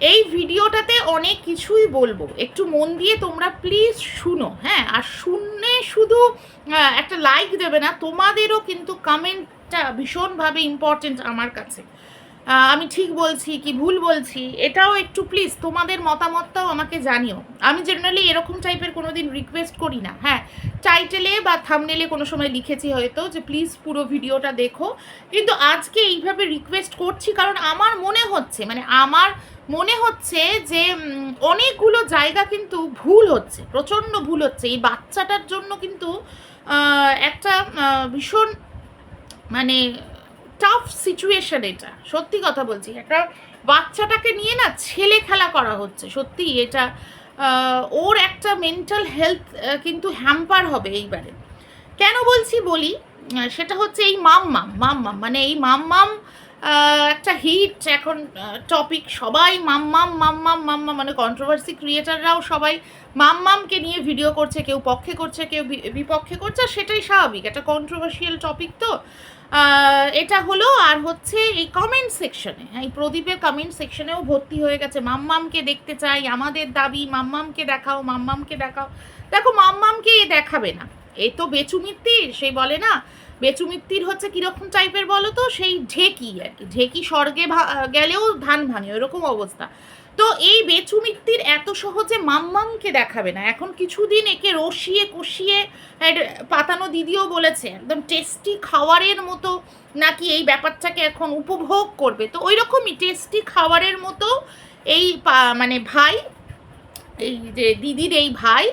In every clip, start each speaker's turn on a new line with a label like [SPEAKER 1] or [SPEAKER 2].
[SPEAKER 1] এই ভিডিওটাতে অনেক কিছুই বলব। একটু মন দিয়ে তোমরা প্লিজ শুনো হ্যাঁ? আর শুনে শুধু একটা লাইক দেবে না, তোমাদেরও কিন্তু কমেন্টটা ভীষণভাবে ইম্পর্টেন্ট আমার কাছে। আমি ঠিক বলছি কি ভুল বলছি? এটাও একটু প্লিজ তোমাদের মতামতটাও আমাকে জানিও। আমি জেনারেলি এরকম টাইপের কোনো দিন রিকোয়েস্ট করি না। হ্যাঁ টাইটেলে বা থামনেলে কোনো সময় লিখেছি হয়তো যে প্লিজ পুরো ভিডিওটা দেখো। কিন্তু আজকে এইভাবে রিকোয়েস্ট করছি কারণ আমার মনে হচ্ছে মানে আমার মনে হচ্ছে যে অনেকগুলো জায়গা কিন্তু ভুল হচ্ছে, প্রচণ্ড ভুল হচ্ছে। এই বাচ্চাটার জন্য কিন্তু একটা ভীষণ মানে টাফ সিচুয়েশন এটা। সত্যি কথা বলছি। একটা বাচ্চাটাকে নিয়ে না ছেলে খেলা করা হচ্ছে। সত্যি এটা ওর একটা মেন্টাল হেলথ কিন্তু হ্যাম্পার হবে এইবারে। কেন বলছি বলি? সেটা হচ্ছে এই মাম্মাম মাম্মাম। মানে এই মাম্মাম একটা হিট এখন টপিক সবাই মাম্মাম মাম্মাম মাম্মাম মানে কন্ট্রোভার্সি ক্রিয়েটাররাও সবাই মাম্মামকে নিয়ে ভিডিও করছে, কেউ পক্ষে করছে, কেউ বিপক্ষে করছে সেটাই স্বাভাবিক। একটা কন্ট্রোভার্সিয়াল টপিক তো। এটা হলো আর হচ্ছে এই কমেন্ট সেকশনে হ্যাঁ এই প্রদীপের কমেন্ট সেকশনেও ভর্তি হয়ে গেছে। মাম্মামকে দেখতে চাই, আমাদের দাবি, মাম্মামকে দেখাও মাম্মামকে দেখাও। দেখো, মাম্মামকে এ দেখাবে না। এ তো বেচুমিত্তির সেই বলে না বেচুমিত্তির হচ্ছে কীরকম টাইপের বলো তো? সেই ঢেকি আর কি। ঢেকি স্বর্গে গেলেও ধান ভাঙে, ওরকম অবস্থা। তো এই বেচুমিত্তির এত সহজে মাম্মামকে দেখাবে না। এখন কিছুদিন একে রসিয়ে কষিয়ে পাতানো দিদিও বলেছে, একদম টেস্টি খাওয়ারের মতো নাকি এই ব্যাপারটাকে এখন উপভোগ করবে। তো ওই রকমই টেস্টি খাবারের মতো এই মানে ভাই, এই যে দিদির এই ভাই,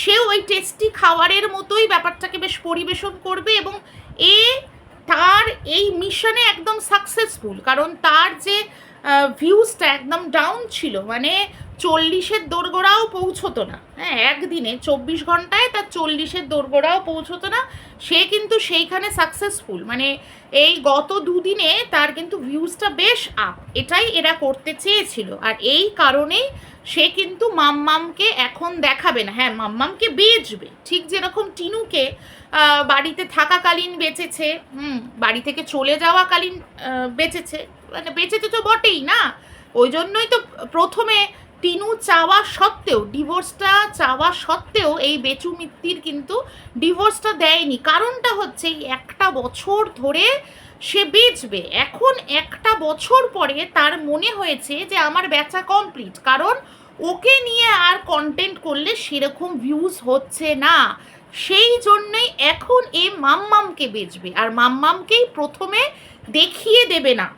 [SPEAKER 1] সেও ওই টেস্টি খাওয়ারের মতোই ব্যাপারটাকে বেশ পরিবেশন করবে এবং এ, তার এই মিশনে একদম সাকসেসফুল কারণ তার যে ভিউজটা একদম ডাউন ছিল। মানে চল্লিশের দোরগোড়াও পৌঁছতো না। হ্যাঁ একদিনে চব্বিশ ঘন্টায় তার চল্লিশের দোরগোড়াও পৌঁছতো না। সে কিন্তু সেইখানে সাকসেসফুল মানে এই গত দুদিনে তার কিন্তু ভিউজটা বেশ আপ এটাই এরা করতে চেয়েছিল। আর এই কারণেই সে কিন্তু মাম্মামকে এখন দেখাবে না। হ্যাঁ মাম্মামকে বেচবে। ঠিক যেরকম টিনুকে বাড়িতে থাকাকালীন বেচেছে, হুম, বাড়ি থেকে চলে যাওয়াকালীন বেচেছে। মানে বেচেছে তো বটেই না। ওই জন্যই তো প্রথমে টিনু চাওয়া সত্ত্বেও ডিভোর্সটা চাওয়া সত্ত্বেও এই বেচু মিত্তির কিন্তু ডিভোর্সটা দেয়নি। কারণটা হচ্ছে এই একটা বছর ধরে সে বেচবে। এখন একটা বছর পরে তার মনে হয়েছে যে আমার বেচা কমপ্লিট কারণ ওকে নিয়ে আর কন্টেন্ট করলে সেরকম ভিউজ হচ্ছে না। সেই জন্যই এখন এ মাম্মামকে বেচবে। আর মাম্মামকেই প্রথমে দেখিয়ে দেবে না।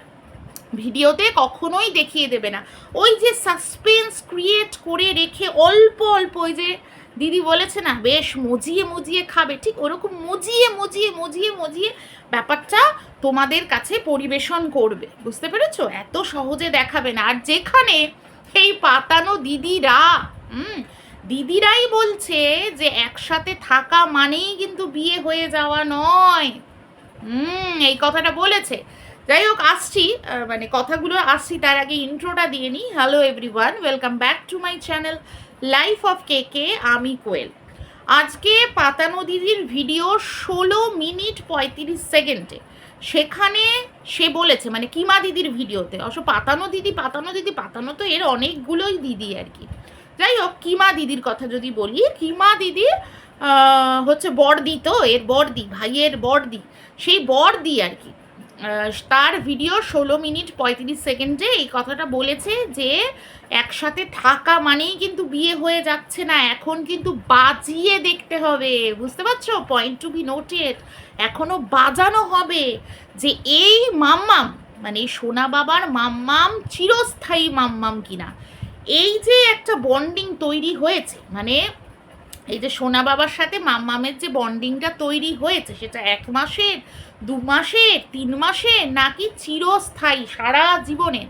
[SPEAKER 1] ভিডিওতে কখনোই দেখিয়ে দেবে না। ওই যে সাসপেন্স ক্রিয়েট করে রেখে অল্প অল্প ওই যে দিদি বলেছে না, বেশ মজিয়ে মজিয়ে খাবে। ঠিক ওরকম মজিয়ে মজিয়ে মজিয়ে মজিয়ে ব্যাপারটা তোমাদের কাছে পরিবেশন করবে। বুঝতে পেরেছ? এত সহজে দেখাবে না। আর যেখানে এই পাতানো দিদিরা, হুম, দিদিরাই বলছে যে একসাথে থাকা মানেই কিন্তু বিয়ে হয়ে যাওয়া নয়। হুম, এই কথাটা বলেছে। যাই হোক, আসছি মানে কথাগুলো আসছি, তার আগে ইন্ট্রোটা দিয়ে নিই। Hello everyone welcome back to my channel life of K K আমি কোয়েল। আজকে পাতানো দিদির ভিডিও ষোলো মিনিট পঁয়ত্রিশ সেকেন্ডে। সেখানে সে বলেছে মানে কিমা দিদির ভিডিওতে অবশ্য পাতানো দিদি পাতানো দিদি পাতানো তো এর অনেকগুলোই দিদি আর কি। যাই হোক, কিমা দিদির কথা যদি বলি, কিমা দিদি হচ্ছে বড়দি তো, এর বড়দি, ভাইয়ের বড়দি, সেই বর বড়দি আর কি। তার ভিডিও ষোলো মিনিট পঁয়ত্রিশ সেকেন্ডে এই কথাটা বলেছে যে একসাথে থাকা মানেই কিন্তু বিয়ে হয়ে যাচ্ছে না, এখন কিন্তু বাজিয়ে দেখতে হবে। বুঝতে পারছ? পয়েন্ট টু বি নোটেড এখনও বাজানো হবে যে এই মাম্মাম মানে সোনা বাবার মাম্মাম চিরস্থায়ী মাম্মাম কিনা, এই যে একটা বন্ডিং তৈরি হয়েছে মানে এই যে সোনা বাবার সাথে মাম্মামের যে বন্ডিংটা তৈরি হয়েছে, সেটা এক মাসের, দু মাসের, তিন মাসের, নাকি চিরস্থায়ী সারা জীবনের,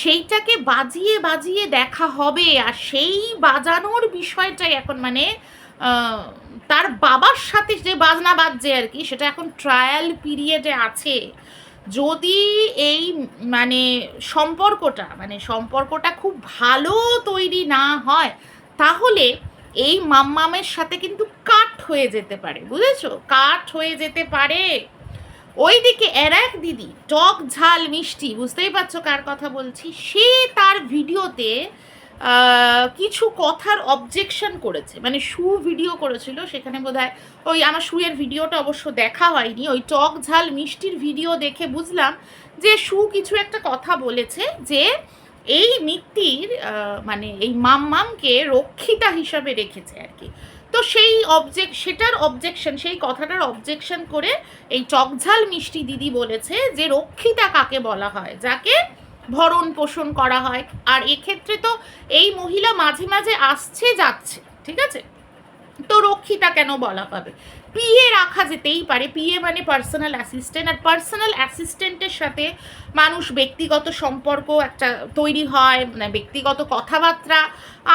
[SPEAKER 1] সেইটাকে বাজিয়ে বাজিয়ে দেখা হবে। আর সেই বাজানোর বিষয়টাই এখন মানে তার বাবার সাথে যে বাজনা বাজছে আর কি, সেটা এখন ট্রায়াল পিরিয়ডে আছে। যদি এই মানে সম্পর্কটা মানে সম্পর্কটা খুব ভালো তৈরি না হয়, তাহলে এই মাম্মামের সাথে কিন্তু কাট হয়ে যেতে পারে, বুঝেছ? কাট হয়ে যেতে পারে। ওইদিকে এর এক দিদি, টক ঝাল মিষ্টি, বুঝতেই পারছ কার কথা বলছি? সে তার ভিডিওতে কিছু কথার অবজেকশন করেছে। মানে শু ভিডিও করেছিল, সেখানে বোধহয় ওই আমার শুয়ের ভিডিওটা অবশ্য দেখা হয়নি। ওই টক ঝাল মিষ্টির ভিডিও দেখে বুঝলাম যে শু কিছু একটা কথা বলেছে যে এই মিত্তির মানে এই মাম মামকে রক্ষিতা হিসাবে রেখেছে আর কি। তো সেই অবজেক্ট সেটার অবজেকশন সেই কথাটার অবজেকশন করে এই চকঝাল মিষ্টি দিদি বলেছে যে রক্ষিতা কাকে বলা হয়? যাকে ভরণ পোষণ করা হয়। আর এক্ষেত্রে তো এই মহিলা মাঝে মাঝে আসছে, যাচ্ছে, ঠিক আছে? তো রক্ষিতা কেন বলা হবে পিএ রাখা যেতেই পারে। পিএ মানে পার্সোনাল অ্যাসিস্ট্যান্ট আর পার্সোনাল অ্যাসিস্ট্যান্টের সাথে মানুষ ব্যক্তিগত সম্পর্ক একটা তৈরি হয় মানে ব্যক্তিগত কথাবার্তা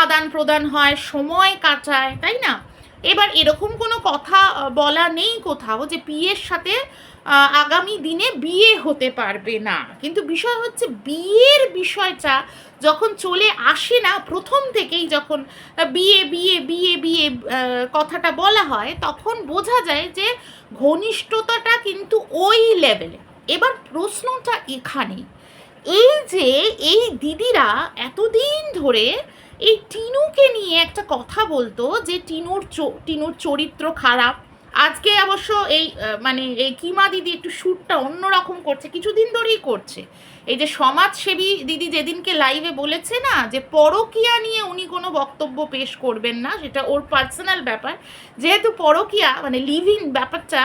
[SPEAKER 1] আদান প্রদান হয়, সময় কাটায়, তাই না? এবার এরকম কোনো কথা বলা নেই কোথাও যে পিএর সাথে আগামী দিনে বিয়ে হতে পারবে না। কিন্তু বিষয় হচ্ছে বিয়ের বিষয়টা যখন চলে আসে না, প্রথম থেকেই যখন বিয়ে বিয়ে বিয়ে বিয়ে কথাটা বলা হয়, তখন বোঝা যায় যে ঘনিষ্ঠতাটা কিন্তু ওই লেভেলে এবার প্রশ্নটা এখানে এই যে, এই দিদিরা এতদিন ধরে এই টিনুকে নিয়ে একটা কথা বলতো যে টিনুর টিনুর চরিত্র খারাপ। আজকে অবশ্য এই মানে এই কিমা দিদি একটু শ্যুটটা অন্যরকম করছে, কিছুদিন ধরেই করছে। এই যে সমাজসেবী দিদি যেদিনকে লাইভে বলেছে না, যে পরকিয়া নিয়ে উনি কোনো বক্তব্য পেশ করবেন না, সেটা ওর পার্সোনাল ব্যাপার। যেহেতু পরকিয়া মানে লিভিং ব্যাপারটা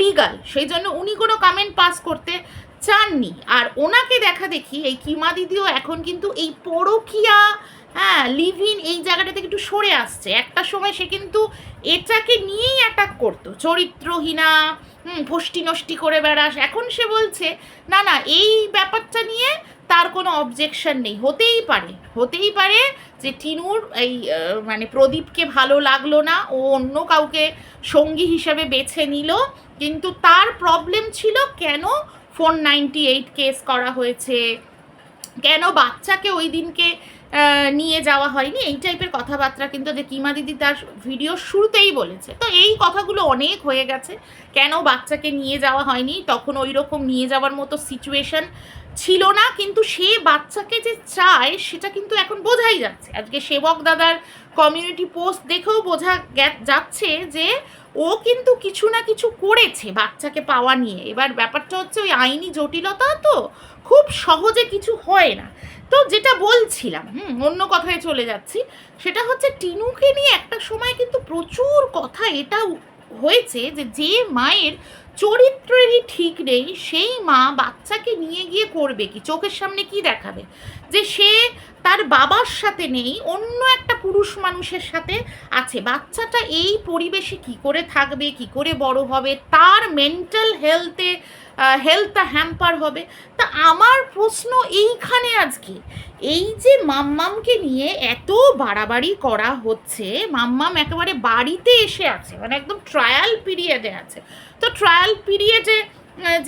[SPEAKER 1] লিগাল সেই জন্য উনি কোনো কমেন্ট পাস করতে চাননি। আর ওনাকে দেখা দেখি, এই কিমা দিদিও এখন কিন্তু এই পরকিয়া হ্যাঁ লিভ ইন এই জায়গাটা থেকে একটু সরে আসছে। একটা সময় সে কিন্তু এটাকে নিয়েই অ্যাটাক করতো। চরিত্রহীনা, হুম ফষ্টি নষ্টি করে বেড়াস। এখন সে বলছে, না না, এই ব্যাপারটা নিয়ে তার কোনো অবজেকশন নেই। হতেই পারে হতেই পারে যে টিনুর এই মানে প্রদীপকে ভালো লাগল না। ও অন্য কাউকে সঙ্গী হিসেবে বেছে নিল। কিন্তু তার প্রবলেম ছিল কেন ফোর নাইনটি এইট কেস করা হয়েছে? কেন বাচ্চাকে ওই দিনকে নিয়ে যাওয়া হয়নি। এই টাইপের কথাবার্তা কিন্তু যে কিমা দিদি তার ভিডিও শুরুতেই বলেছে। তো এই কথাগুলো অনেক হয়ে গেছে। কেন বাচ্চাকে নিয়ে যাওয়া হয়নি? তখন ওই রকম নিয়ে যাওয়ার মতো সিচুয়েশন ছিল না। কিন্তু সে বাচ্চাকে যে চায়, সেটা কিন্তু এখন বোঝাই যাচ্ছে। আজকে সেবক দাদার কমিউনিটি পোস্ট দেখেও বোঝা যাচ্ছে যে ও কিন্তু কিছু না কিছু করেছে বাচ্চাকে পাওয়া নিয়ে। এবার ব্যাপারটা হচ্ছে ওই আইনি জটিলতা তো খুব সহজে কিছু হয় না। তো যেটা বলছিলাম, হুম, অন্য কথায় চলে যাচ্ছি, সেটা হচ্ছে টিনুকে নিয়ে একটা সময় কিন্তু প্রচুর কথা এটা হয়েছে যে যে মায়ের চরিত্রেরই ঠিক নেই, সেই মা বাচ্চাকে নিয়ে গিয়ে করবে কি? চোখের সামনে কি দেখাবে? যে সে তার বাবার সাথে নেই, অন্য একটা পুরুষ মানুষের সাথে আছে। বাচ্চাটা এই পরিবেশে কি করে থাকবে, কি করে বড় হবে, তার মেন্টাল হেলথে হেলথটা হ্যাম্পার হবে? তা আমার প্রশ্ন এইখানে আজকে এই যে মাম্মামকে নিয়ে এত বাড়াবাড়ি করা হচ্ছে, মাম্মাম একেবারে বাড়িতে এসে আছে মানে একদম ট্রায়াল পিরিয়ডে আছে। তো ট্রায়াল পিরিয়ডে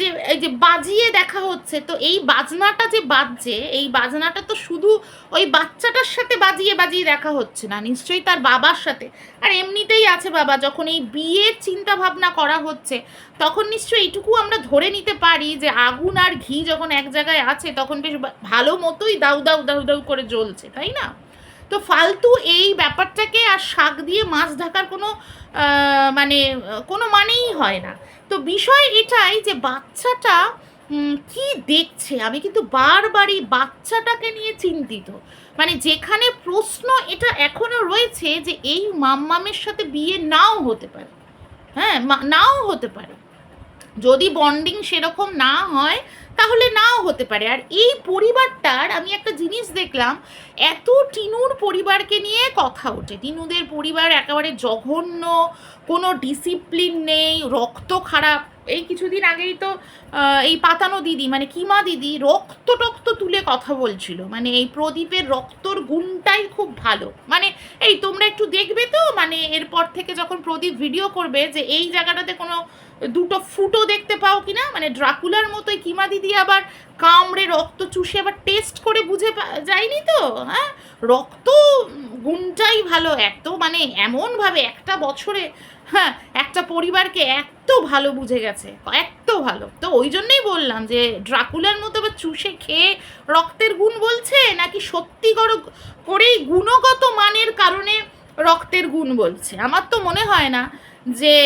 [SPEAKER 1] যে, এই যে বাজিয়ে দেখা হচ্ছে, তো এই বাজনাটা যে বাজছে, এই বাজনাটা তো শুধু ওই বাচ্চাটার সাথে বাজিয়ে বাজিয়ে দেখা হচ্ছে না, নিশ্চয়ই তার বাবার সাথে। আর এমনিতেই আছে বাবা, যখন এই বিয়ের চিন্তা ভাবনা করা হচ্ছে, তখন নিশ্চয়ই এইটুকু আমরা ধরে নিতে পারি যে আগুন আর ঘি যখন এক জায়গায় আছে, তখন বেশ ভালো মতোই দাউ দাউ দাউ দাউ করে জ্বলছে, তাই না? তো ফালতু এই ব্যাপারটাকে আর শাক দিয়ে মাছ ঢাকার কোনো মানে কোনো মানেই হয় না। তো বিষয় এটাই যে বাচ্চাটা কি দেখছে? আমি কিন্তু বারবারই বাচ্চাটাকে নিয়ে চিন্তিত। মানে যেখানে প্রশ্ন এটা এখনও রয়েছে যে এই মাম্মামের সাথে বিয়ে নাও হতে পারে। হ্যাঁ নাও হতে পারে। যদি বন্ডিং সেরকম না হয়, তাহলে নাও হতে পারে। আর এই পরিবারটার আমি একটা জিনিস দেখলাম, এত টিনুর পরিবারকে নিয়ে কথা ওঠে। টিনুদের পরিবার একেবারে জঘন্য, কোনো ডিসিপ্লিন নেই, রক্ত খারাপ। এই কিছুদিন আগেই তো এই পাতানো দিদি মানে কিমা দিদি রক্ত টক্ত তুলে কথা বলছিল। মানে এই প্রদীপের রক্তর গুণটাই খুব ভালো। মানে এই তোমরা একটু দেখবে তো মানে এরপর থেকে যখন প্রদীপ ভিডিও করবে যে এই জায়গাটাতে কোনো দুটো ফুটো দেখতে পাও কি না মানে ড্রাকুলার মতোই কিমা দিদি আবার কামড়ে রক্ত চুষে আবার টেস্ট করে বুঝে যায়নি তো? হ্যাঁ? রক্ত গুণটাই ভালো এত মানে এমনভাবে একটা বছরে হ্যাঁ একটা পরিবারকে এত ভালো বুঝে গেছে, এত ভালো। তো ওই জন্যই বললাম যে ড্রাকুলার মতো বা চুষে খেয়ে রক্তের গুণ বলছে? নাকি সত্যি কর- করেই গুণগত মানের কারণে রক্তের গুণ বলছে? আমার তো মনে হয় না যে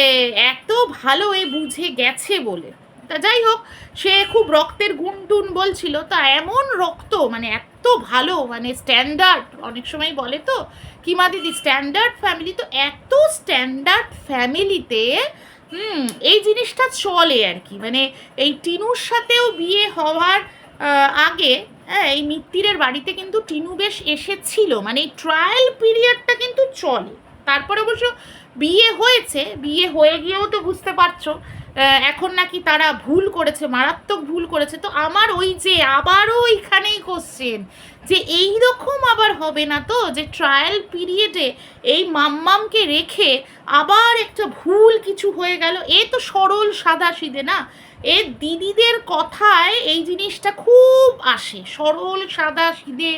[SPEAKER 1] এত ভালো এ বুঝে গেছে বলে। তা যাই হোক, সে খুব রক্তের গুণ টুন বলছিল। তা এমন রক্ত মানে এত ভালো মানে স্ট্যান্ডার্ড, অনেক সময় বলে তো, কি মা দিদি, স্ট্যান্ডার্ড ফ্যামিলি তো এত স্ট্যান্ডার্ড ফ্যামিলিতে, হুম, এই জিনিসটা চলে আর কি। মানে এই টিনুর সাথেও বিয়ে হওয়ার আগে হ্যাঁ এই মিত্তিরের বাড়িতে কিন্তু টিনু বেশ এসেছিল। মানে এই ট্রায়াল পিরিয়ডটা কিন্তু চলে। তারপরে অবশ্য বিয়ে হয়েছে, বিয়ে হয়ে গিয়েও তো বুঝতে পারছ এখন নাকি তারা ভুল করেছে, মারাত্মক ভুল করেছে। তো আমার ওই যে, আবারও ওইখানেই কোশ্চেন যে এই রকম আবার হবে না তো? যে ট্রায়াল পিরিয়ডে এই মাম্মামকে রেখে আবার একটা ভুল কিছু হয়ে গেল, এ তো সরল সাদা সিদে না? এ দিদিদের কথায় এই জিনিসটা খুব আসে। সরল, সাদা, সিধে,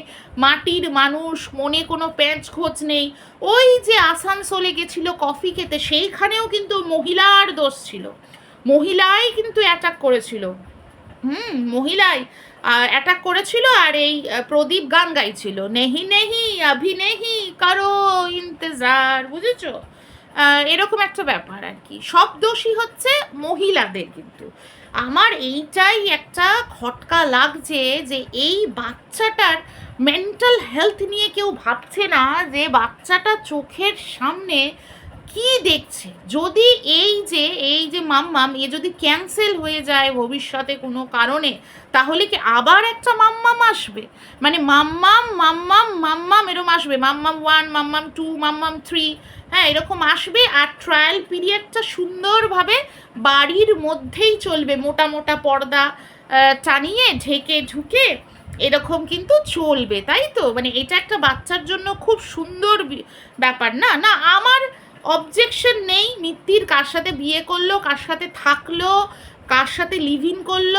[SPEAKER 1] মাটির মানুষ, মনে কোনো প্যাঁচ খোঁজ নেই। ওই যে আসানসোলে গেছিল কফি খেতে, সেইখানেও কিন্তু মহিলার দোষ ছিল। মহিলাই কিন্তু অ্যাটাক করেছিল। হুম, মহিলাই অ্যাটাক করেছিল আর এই প্রদীপ গান গাইছিল নেহি নেহি আভি নেহি কারও ইন্তজার, বুঝেছ? এরকম একটা ব্যাপার আর কি। সব দোষী হচ্ছে মহিলাদের কিন্তু। আমার এইটাই একটা খটকা লাগছে যে এই বাচ্চাটার মেন্টাল হেলথ নিয়ে কেউ ভাবছে না যে বাচ্চাটা চোখের সামনে কি দেখছে? যদি এই যে এই যে মাম্মাম, এ যদি ক্যান্সেল হয়ে যায় ভবিষ্যতে কোনো কারণে, তাহলে কি আবার একটা মাম্মাম আসবে? মানে মাম্মাম মাম্মাম মাম্মাম এরকম আসবে। মাম্মাম ওয়ান মাম্মাম টু মাম্মাম থ্রি হ্যাঁ এরকম আসবে আর ট্রায়াল পিরিয়ডটা সুন্দরভাবে বাড়ির মধ্যেই চলবে। মোটা মোটা পর্দা টানিয়ে, ঢেকে ঢুকে এরকম কিন্তু চলবে, তাই তো? মানে এটা একটা বাচ্চার জন্য খুব সুন্দর ব্যাপার। না না, আমার অবজেকশন নেই মিত্তির কার সাথে বিয়ে করল, কার সাথে থাকল, কার সাথে লিভ ইন করল,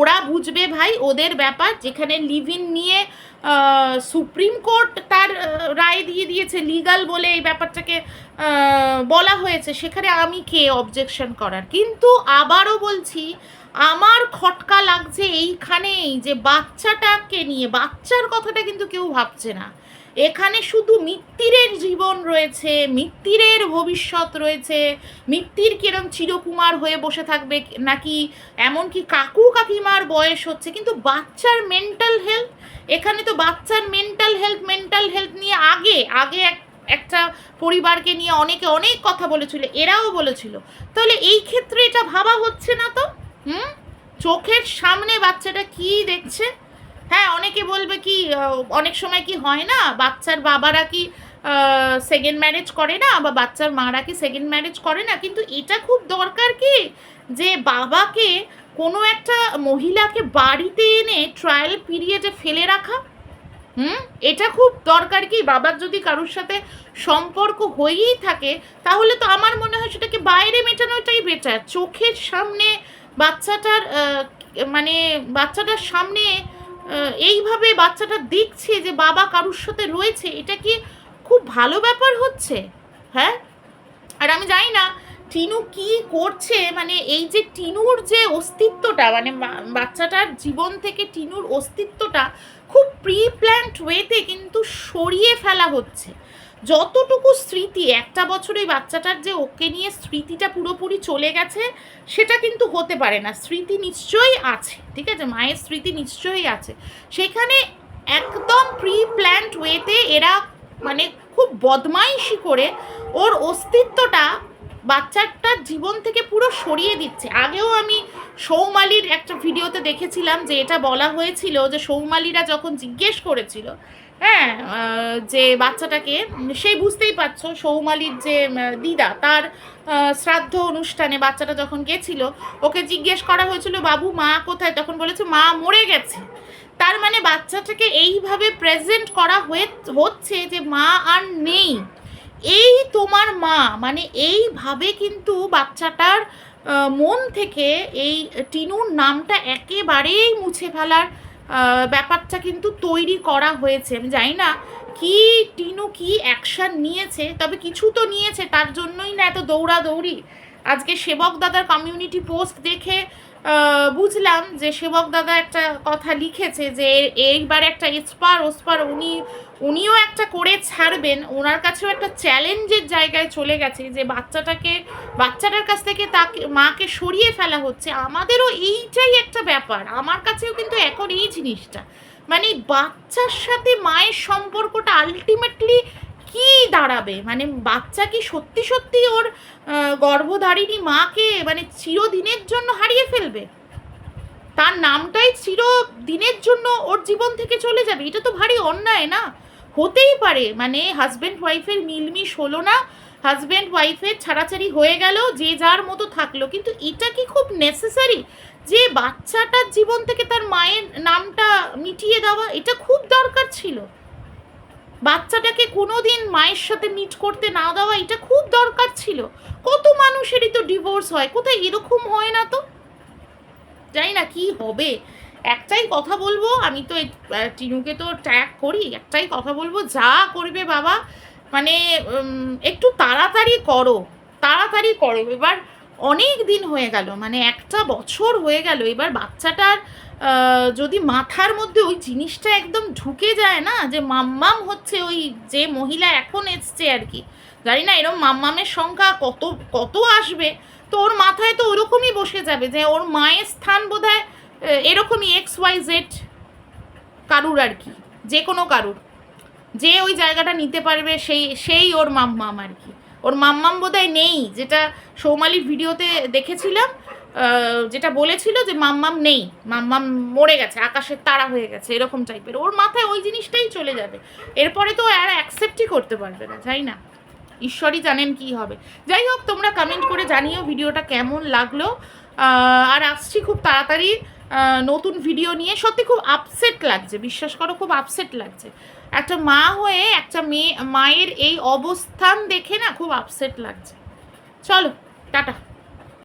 [SPEAKER 1] ওরা বুঝবে ভাই, ওদের ব্যাপার, যেখানে লিভ ইন নিয়ে সুপ্রিম কোর্ট তার রায় দিয়ে দিয়েছে লিগাল বলে এই ব্যাপারটাকে বলা হয়েছে, সেখানে আমি কে অবজেকশন করার। কিন্তু আবারও বলছি, আমার খটকা লাগছে এইখানেই যে বাচ্চাটাকে নিয়ে, বাচ্চার কথাটা কিন্তু কেউ ভাবছে না। এখানে শুধু মিত্তিরের জীবন রয়েছে, মিত্তিরের ভবিষ্যৎ রয়েছে। মিত্তির কিরম চিরকুমার হয়ে বসে থাকবে নাকি এমনকি কাকু কাকিমার বয়স হচ্ছে, কিন্তু বাচ্চার মেন্টাল হেলথ এখানে তো বাচ্চার মেন্টাল হেলথ মেন্টাল হেলথ নিয়ে আগে আগে এক, একটা পরিবারকে নিয়ে অনেকে অনেক কথা বলেছিল, এরাও বলেছিল। তাহলে এই ক্ষেত্রে এটা ভাবা হচ্ছে না তো? হুম? চোখের সামনে বাচ্চাটা কি দেখছে? হ্যাঁ অনেকে বলবে কি অনেক সময় কি হয় না, বাচ্চার বাবারা কি সেকেন্ড ম্যারেজ করে না বা বাচ্চার মারা কি সেকেন্ড ম্যারেজ করে না? কিন্তু এটা খুব দরকার কি যে বাবাকে কোনো একটা মহিলাকে বাড়িতে এনে ট্রায়াল পিরিয়ডে ফেলে রাখা। হুম? এটা খুব দরকার কি? বাবার যদি কারোর সাথে সম্পর্ক হয়েই থাকে, তাহলে তো আমার মনে হয় সেটাকে বাইরে মেটানোটাই বেটার চোখের সামনে বাচ্চাটার মানে বাচ্চাটার সামনে এইভাবে বাচ্চাটা দেখছে যে বাবা কারুর সাথে রয়েছে, এটা কি খুব ভালো ব্যাপার হচ্ছে? হ্যাঁ? আর আমি জানি না, টিনু কি করছে? মানে এই যে টিনুর যে অস্তিত্বটা মানে বাচ্চাটার জীবন থেকে টিনুর অস্তিত্বটা খুব প্রি প্ল্যান্ট ওয়েতে কিন্তু সরিয়ে ফেলা হচ্ছে। যতটুকু স্মৃতি, একটা বছর বাচ্চাটার যে ওকে নিয়ে স্মৃতিটা পুরোপুরি চলে গেছে, সেটা কিন্তু হতে পারে না। স্মৃতি নিশ্চয়ই আছে, ঠিক আছে? মায়ের স্মৃতি নিশ্চয়ই আছে। সেখানে একদম প্রি প্ল্যান্ড ওয়েতে এরা মানে খুব বদমাইশি করে ওর অস্তিত্বটা বাচ্চাটার জীবন থেকে পুরো সরিয়ে দিচ্ছে। আগেও আমি সৌমালির একটা ভিডিওতে দেখেছিলাম যে এটা বলা হয়েছিল যে সৌমালিরা যখন জিজ্ঞেস করেছিল হ্যাঁ যে বাচ্চাটাকে, সেই বুঝতেই পারছ সৌমালির যে দিদা, তার শ্রাদ্ধ অনুষ্ঠানে বাচ্চাটা যখন গেছিল, ওকে জিজ্ঞেস করা হয়েছিল, বাবু, মা কোথায়? তখন বলেছে, মা মরে গেছে। তার মানে বাচ্চাটাকে এইভাবে প্রেজেন্ট করা হয়ে, হচ্ছে যে মা আর নেই। এই তোমার মা মানে এইভাবে কিন্তু বাচ্চাটার মন থেকে এই টিনুর নামটা একেবারেই মুছে ফেলার ব্যাপারটা কিন্তু তৈরি করা হয়েছে। আমি জানি না কি টিনু কি অ্যাকশান নিয়েছে, তবে কিছু তো নিয়েছে, তার জন্যই না এত দৌড়াদৌড়ি। আজকে সেবক দাদার কমিউনিটি পোস্ট দেখে বুঝলাম যে সেবক দাদা একটা কথা লিখেছে যে এইবার একটা এসপার ওসপার উনি, উনিও একটা করে ছাড়বেন। ওনার কাছেও একটা চ্যালেঞ্জের জায়গায় চলে গেছে যে বাচ্চাটাকে, বাচ্চাটার কাছ থেকে তাকে, মাকে সরিয়ে ফেলা হচ্ছে। আমাদেরও এইটাই একটা ব্যাপার। আমার কাছেও কিন্তু এখন এই জিনিসটা। মানে বাচ্চার সাথে মায়ের সম্পর্কটা আলটিমেটলি কি দাঁড়াবে? মানে বাচ্চা কি সত্যি সত্যি ওর গর্ভধারিণী মাকে মানে চিরদিনের জন্য হারিয়ে ফেলবে? তার নামটাই চিরদিনের জন্য ওর জীবন থেকে চলে যাবে। এটা তো ভারী অন্যায় না? হতেই পারে। মানে হাজব্যান্ড ওয়াইফের মিলমিশ হলো না। হাজব্যান্ড ওয়াইফের ছাড়াছাড়ি হয়ে গেল, যে যার মতো থাকল। কিন্তু এটা কি খুব নেসেসারি যে বাচ্চাটার জীবন থেকে তার মায়ের নামটা মিটিয়ে দেওয়া? এটা খুব দরকার ছিল। বাচ্চাটাকে কোনোদিন মায়ের সাথে মিট করতে না দেওয়া, এটা খুব দরকার ছিল। কত মানুষেরই তো ডিভোর্স হয়, কোথায় এরকম হয় না তো? জানি না কি হবে। একটাই কথা বলব, আমি তো টিনুকে তো ট্র্যাক করি, একটাই কথা বলব, যা করবে বাবা মানে একটু তাড়াতাড়ি করো তাড়াতাড়ি করো। এবার অনেক দিন হয়ে গেল মানে একটা বছর হয়ে গেল, এবার বাচ্চাটার যদি মাথার মধ্যে ওই জিনিসটা একদম ঢুকে যায় না, যে মাম্মাম হচ্ছে ওই যে মহিলা এখন এসছে আর কি, জানি না এরকম মাম্মামের সংখ্যা কত কত আসবে, তো ওর মাথায় তো ওরকমই বসে যাবে যে ওর মায়ের স্থান বোধ হয় এরকমই এক্স ওয়াই জেড কারুর আর কি, যে কোনো কারুর, যে ওই জায়গাটা নিতে পারবে সেই সেই ওর মাম্মাম আর কি। ওর মাম্মাম বোধহয় নেই, যেটা সৌমালির ভিডিওতে দেখেছিলাম যেটা বলেছিল যে মাম্মাম নেই, মাম্মাম মরে গেছে, আকাশের তারা হয়ে গেছে, এরকম টাইপের ওর মাথায় ওই জিনিসটাই চলে যাবে। এরপরে তো আর অ্যাকসেপ্টই করতে পারবে না যাই না? ঈশ্বরই জানেন কি হবে। যাই হোক, তোমরা কমেন্ট করে জানিও ভিডিওটা কেমন লাগল। আর আসছি খুব তাড়াতাড়ি নতুন ভিডিও নিয়ে। সত্যি খুব আপসেট লাগছে, বিশ্বাস করো, খুব আপসেট লাগছে। একটা মা হয়ে একটা মেয়ে, মায়ের এই অবস্থান দেখে না খুব আপসেট লাগছে। চলো, টাটা।